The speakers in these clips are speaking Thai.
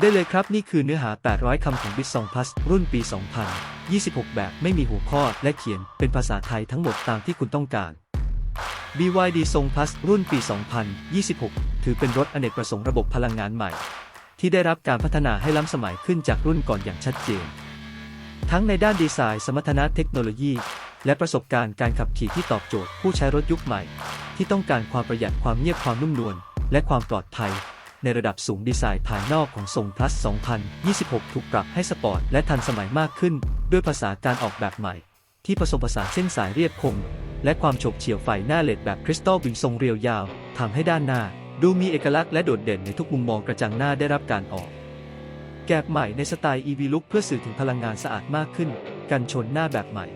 ได้เลยครับนี่คือเนื้อหา 800 คำของ b i t 2 Plus รุ่นปี 2026 แบบไม่มีหัวข้อและเขียนเป็นภาษาไทยทั้งหมดตามที่คุณต้องการ BYD Song Plus รุ่นปี 2026 ถือเป็นรถอเนกประสงค์ระบบพลังงานใหม่ ที่ได้รับการพัฒนาให้ล้ำสมัยขึ้นจากรุ่นก่อนอย่างชัดเจน ทั้งในด้านดีไซน์ สมรรถนะเทคโนโลยี และประสบการณ์การขับขี่ที่ตอบโจทย์ผู้ใช้รถยุคใหม่ ที่ต้องการความประหยัดความเงียบความนุ่มนวลและความปลอดภัย ในระดับสูงดีไซน์ภายนอกของทรง plus 2026 ถูกปรับให้สปอร์ตและทันสมัยมากขึ้น ด้วยภาษาการออกแบบใหม่ ที่ผสมผสานเส้นสายเรียบคม และความโฉบเฉี่ยวไฟหน้าเลดแบบคริสตัลบิงทรงเรียวยาวทำให้ด้านหน้า ดูมีเอกลักษณ์และโดดเด่นในทุกมุมมองกระจังหน้าได้รับการออก แกบใหม่ในสไตล์ EV Look เพื่อสื่อถึงพลังงานสะอาดมากขึ้น กันชนหน้าแบบใหม่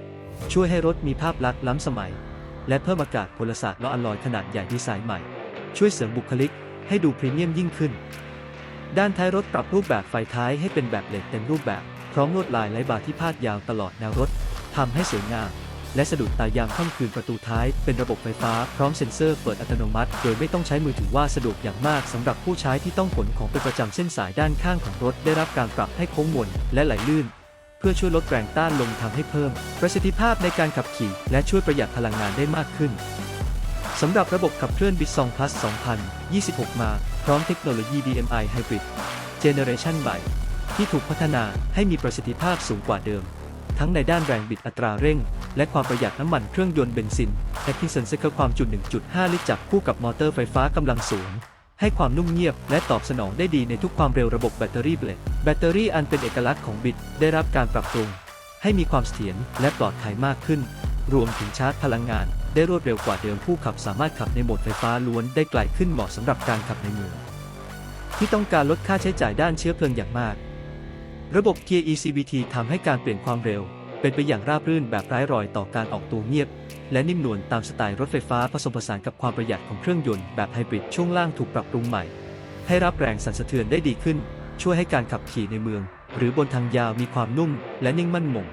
ช่วยให้รถมีภาพลักษณ์ล้ำสมัย และเพิ่มอากาศพลศาสตร์และอลลอยขนาดใหญ่ดีไซน์ใหม่ ช่วยเสริมบุคลิก ให้ดูพรีเมียมยิ่งขึ้น ด้านท้ายรถปรับรูปแบบไฟท้ายให้เป็นแบบเหล็กเต็มรูปแบบ พร้อมลวดลายและบาที่พาดยาวตลอดแนวรถทำให้สวยงาม และสะดุดตายามค่ำคืนประตูท้ายเป็นระบบไฟฟ้าพร้อมเซ็นเซอร์เปิดอัตโนมัติ โดยไม่ต้องใช้มือถือว่าสะดวกอย่างมากสำหรับผู้ใช้ที่ต้องขนของเป็นประจำเส้นสายด้านข้างของรถได้รับการปรับให้โค้งมนและไหลลื่น เพื่อช่วยลดแรงต้านลมทำให้เพิ่ม ประสิทธิภาพในการขับขี่ และช่วยประหยัดพลังงานได้มากขึ้นสำหรับระบบขับเคลื่อน b i t 2 Plus 2026 มา พร้อมเทคโนโลยี DMI Hybrid Generation ใหม่ ที่ถูกพัฒนาให้มีประสิทธิภาพสูงกว่าเดิม ทั้งในด้านแรงบิดอัตราเร่ง และความประหยัดน้ำมันเครื่องยนต์เบนซินและที่เซนเซอร์ความจุ 1.5 ลิตรจับคู่กับมอเตอร์ไฟฟ้ากำลังสูง ให้ความนุ่มเงียบและตอบสนองได้ดีในทุกความเร็วระบบแบตเตอรี่เบลดแบตเตอรี่อันเป็นเอกลักษณ์ของบิดได้รับการปรับปรุง ให้มีความเสถียรและปลอดภัยมากขึ้น รวมถึงชาร์จพลังงาน ได้รวดเร็วกว่าเดิมผู้ขับสามารถขับในโหมดไฟฟ้าล้วนได้ไกลขึ้นเหมาะสำหรับการขับในเมืองที่ต้องการลดค่าใช้จ่ายด้านเชื้อเพลิงอย่างมาก ระบบ Gear ECVT ทำให้การเปลี่ยนความเร็ว เป็นไปอย่างราบรื่นแบบไร้รอยต่อการออกตัวเงียบ และนิ่มนวลตามสไตล์รถไฟฟ้าผสมผสานกับความประหยัดของเครื่องยนต์แบบไฮบริดช่วงล่างถูกปรับปรุงใหม่ ให้รับแรงสั่นสะเทือนได้ดีขึ้น ช่วยให้การขับขี่ในเมือง หรือบนทางยาวมีความนุ่มและนิ่งมั่นคง